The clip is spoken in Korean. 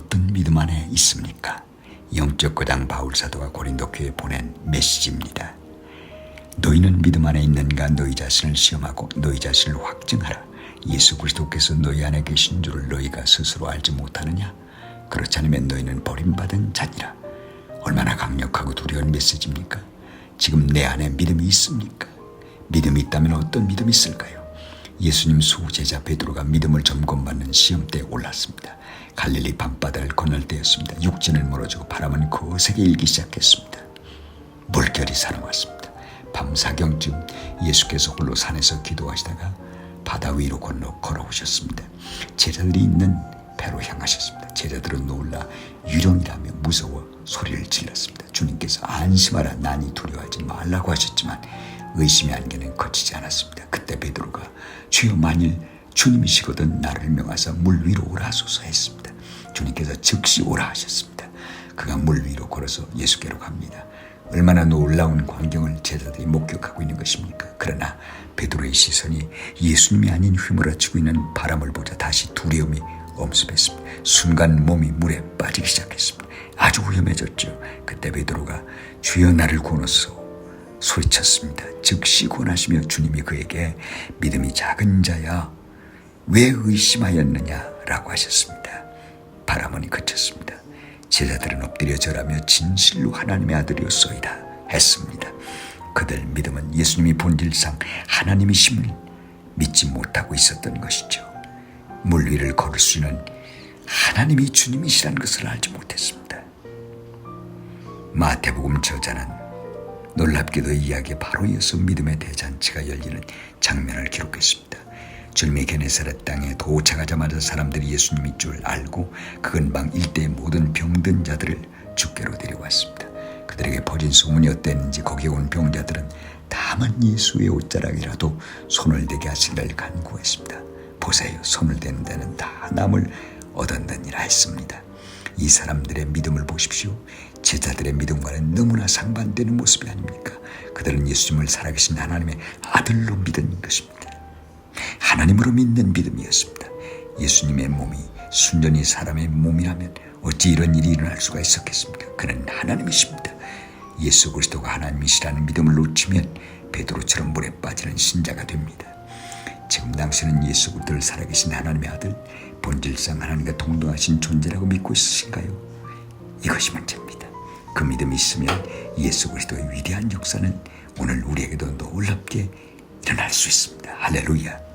어떤 믿음 안에 있습니까? 영적 거장 바울 사도가 고린도 교회에 보낸 메시지입니다. 너희는 믿음 안에 있는가 너희 자신을 시험하고 너희 자신을 확증하라. 예수 그리스도께서 너희 안에 계신 줄을 너희가 스스로 알지 못하느냐? 그렇지 않으면 너희는 버림받은 자니라. 얼마나 강력하고 두려운 메시지입니까? 지금 내 안에 믿음이 있습니까? 믿음이 있다면 어떤 믿음이 있을까요? 예수님 수제자 베드로가 믿음을 점검받는 시험대에 올랐습니다. 갈릴리 밤바다를 건널 때였습니다. 육진을 멀어지고 바람은 거세게 일기 시작했습니다. 물결이 살아왔습니다. 밤 사경쯤 예수께서 홀로 산에서 기도하시다가 바다 위로 건너 걸어오셨습니다. 제자들이 있는 배로 향하셨습니다. 제자들은 놀라 유령이라며 무서워 소리를 질렀습니다. 주님께서 안심하라 나니 두려워하지 말라고 하셨지만 의심의 안개는 거치지 않았습니다. 그때 베드로가 주여 만일 주님이시거든 나를 명하사 물 위로 오라 하소서 했습니다. 주님께서 즉시 오라 하셨습니다. 그가 물 위로 걸어서 예수께로 갑니다. 얼마나 놀라운 광경을 제자들이 목격하고 있는 것입니까? 그러나 베드로의 시선이 예수님이 아닌 휘몰아치고 있는 바람을 보자 다시 두려움이 엄습했습니다. 순간 몸이 물에 빠지기 시작했습니다. 아주 위험해졌죠. 그때 베드로가 주여 나를 구원하소 소리쳤습니다. 즉시 구원하시며 주님이 그에게 믿음이 작은 자야 왜 의심하였느냐라고 하셨습니다. 바람은 그쳤습니다. 제자들은 엎드려 절하며 진실로 하나님의 아들이었소이다 했습니다. 그들 믿음은 예수님이 본질상 하나님이심을 믿지 못하고 있었던 것이죠. 물 위를 걸을 수 있는 하나님이 주님이시란 것을 알지 못했습니다. 마태복음 저자는 놀랍게도 이 이야기에 바로 이어서 믿음의 대잔치가 열리는 장면을 기록했습니다. 줄미 게네사렛 땅에 도착하자마자 사람들이 예수님인 줄 알고 그 근방 일대의 모든 병든 자들을 주께로 데려왔습니다. 그들에게 퍼진 소문이 어땠는지 거기에 온 병자들은 다만 예수의 옷자락이라도 손을 대게 하시기를 간구했습니다. 보세요, 손을 대는 데는 다 남을 얻었느니라 했습니다. 이 사람들의 믿음을 보십시오. 제자들의 믿음과는 너무나 상반되는 모습이 아닙니까? 그들은 예수님을 살아계신 하나님의 아들로 믿은 것입니다. 하나님으로 믿는 믿음이었습니다. 예수님의 몸이 순전히 사람의 몸이라면 어찌 이런 일이 일어날 수가 있었겠습니까? 그는 하나님이십니다. 예수 그리스도가 하나님이시라는 믿음을 놓치면 베드로처럼 물에 빠지는 신자가 됩니다. 지금 당신은 예수 그리스도를 살아계신 하나님의 아들, 본질상 하나님과 동등하신 존재라고 믿고 있으신가요? 이것이 문제입니다. 그 믿음이 있으면 예수 그리스도의 위대한 역사는 오늘 우리에게도 놀랍게 일어날 수 있습니다. 할렐루야.